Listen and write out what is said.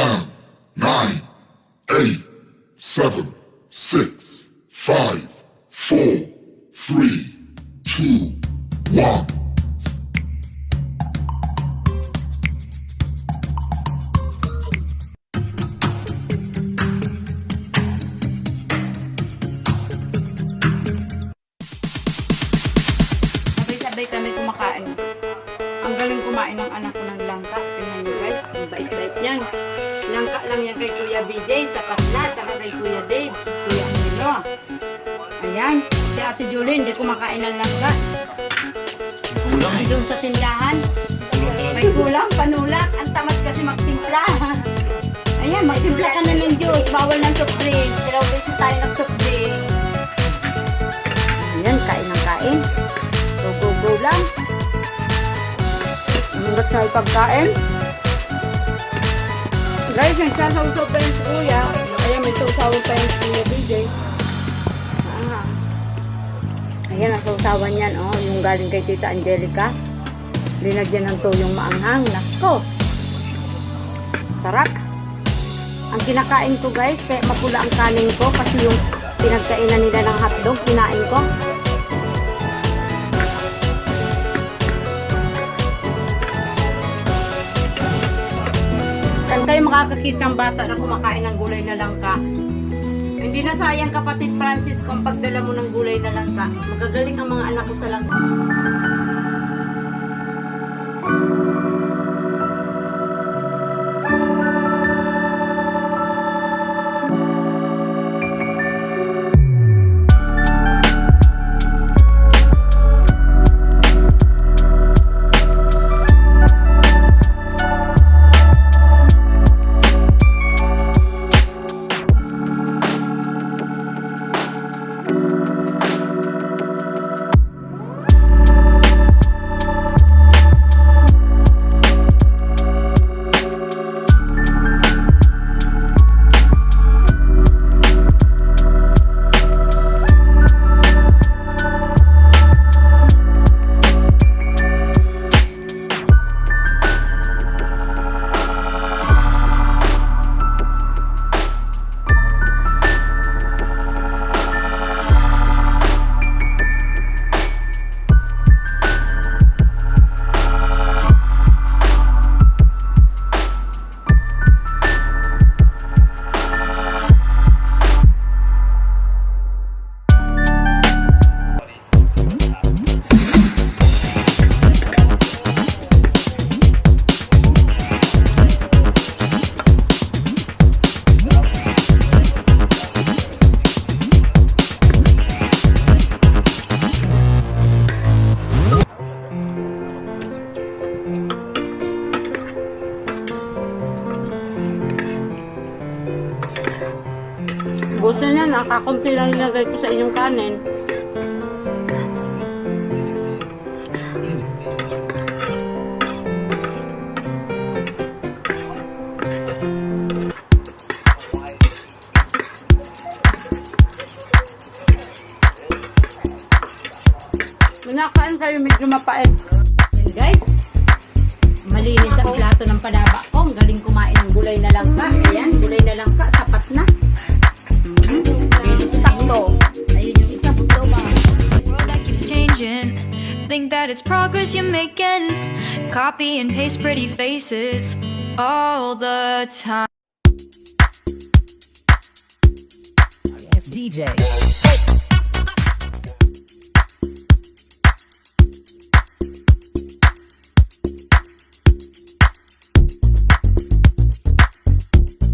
10, 9, 8, 7, 6, 5, 4, 3, 2, 1. Sabay-sabay kami kumakain. Ang galing kumain ng anak ko ng langka. Tingnan niyo guys, ang bait-bait. Lang yan kay Kuya BJ, sa na, saka kay Kuya Dave, Kuya Angelo. Ayan, si Ate Julie hindi kumakain ng langka. Kulang eh. Doon sa tindahan, may kulang, panulak. Ang tamad kasi magtimpla. Ayan, magtimpla ka na ng juice. Bawal ng soft drink. Pero beses tayo ng soft drink. Ayan, kain ng kain. Go, go, go lang. Hanggat sa pagkain. Guys, nagsasaw-saw pa yung kuya. Ayan, may saw pa yung kuya DJ. Ah. Ayan, ang sausawan yan, oh. Yung galing kay Tita Angelica. Linagyan ng tuyong maanghang. Nako! Sarap! Ang kinakain ko, guys, kaya mapula ang kanin ko kasi yung pinagkainan nila ng hotdog, kinain ko. Kayo makakakita ng bata na kumakain ng gulay na langka? Hindi na sayang kapatid Francis kung pagdala mo ng gulay na langka. Magagaling ang mga anak ko sa langka. Gusto niya, nakakunti lang nilagay ko sa inyong kanin. Minakain kayo medyo mapait. And guys, malinis ang plato ng panaba ko. Ang galing kumain ng gulay na langka. Ayan, gulay na langka, sapat na. Think that it's progress you're making. Copy and paste pretty faces all the time. It's DJ.